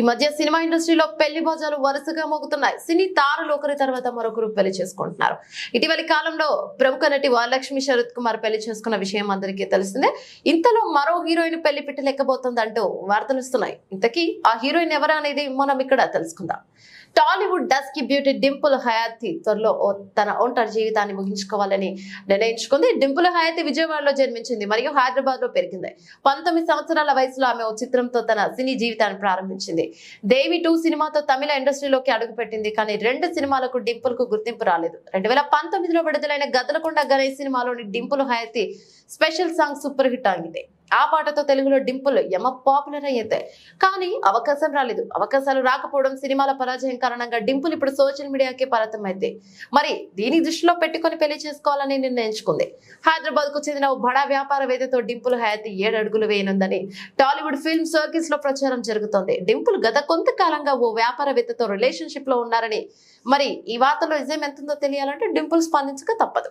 ఈ మధ్య సినిమా ఇండస్ట్రీలో పెళ్ళి భోజాలు వరుసగా మోగుతున్నాయి. సినీ తారలు ఒకరి తర్వాత మరొకరు పెళ్ళి చేసుకుంటున్నారు. ఇటీవలి కాలంలో ప్రముఖ నటి వరలక్ష్మి శరత్ కుమార్ పెళ్ళి చేసుకున్న విషయం అందరికీ తెలిసిందే. ఇంతలో మరో హీరోయిన్ పెళ్ళి పెట్టలేకపోతుందంటూ వార్తలు వస్తున్నాయి. ఇంతకీ ఆ హీరోయిన్ ఎవరా అనేది మనం ఇక్కడ తెలుసుకుందాం. Tollywood dusky beauty Dimple Hayathi త్వరలో తన ఒంటరి జీవితాన్ని ముగించుకోవాలని నిర్ణయించుకుంది. డింపుల్ హయాతి విజయవాడలో జన్మించింది మరియు హైదరాబాద్లో పెరిగింది. పంతొమ్మిది సంవత్సరాల వయసులో ఆమె ఓ చిత్రంతో తన సినీ జీవితాన్ని ప్రారంభించింది. దేవి టూ సినిమాతో తమిళ ఇండస్ట్రీలోకి అడుగుపెట్టింది కానీ రెండు సినిమాలకు డింపుల్కు గుర్తింపు రాలేదు. రెండు వేల పంతొమ్మిదిలో విడుదలైన గదలకొండ గణేష్ సినిమాలోని Dimple Hayathi special song super hit ఆగింది. ఆ పాటతో తెలుగులో డింపుల్ యమ పాపులర్ అయ్యింది కానీ అవకాశం రాలేదు. అవకాశాలు రాకపోవడం సినిమాల పరాజయం కారణంగా డింపుల్ ఇప్పుడు సోషల్ మీడియాకి అయితే మరి దీని దృష్టిలో పెట్టుకొని పెళ్ళి చేసుకోవాలని నిర్ణయించుకుంది. హైదరాబాద్కు చెందిన ఓ బడా వ్యాపారవేత్తతో డింపుల్ హయాతి ఏడు అడుగులు వేయనుందని టాలీవుడ్ ఫిల్మ్ సర్కిల్స్లో ప్రచారం జరుగుతోంది. డింపుల్ గత కొంతకాలంగా ఓ వ్యాపారవేత్తతో రిలేషన్షిప్లో ఉన్నారని. మరి ఈ వార్తలో నిజం ఎంతుందో తెలియాలంటే డింపుల్ స్పందించక తప్పదు.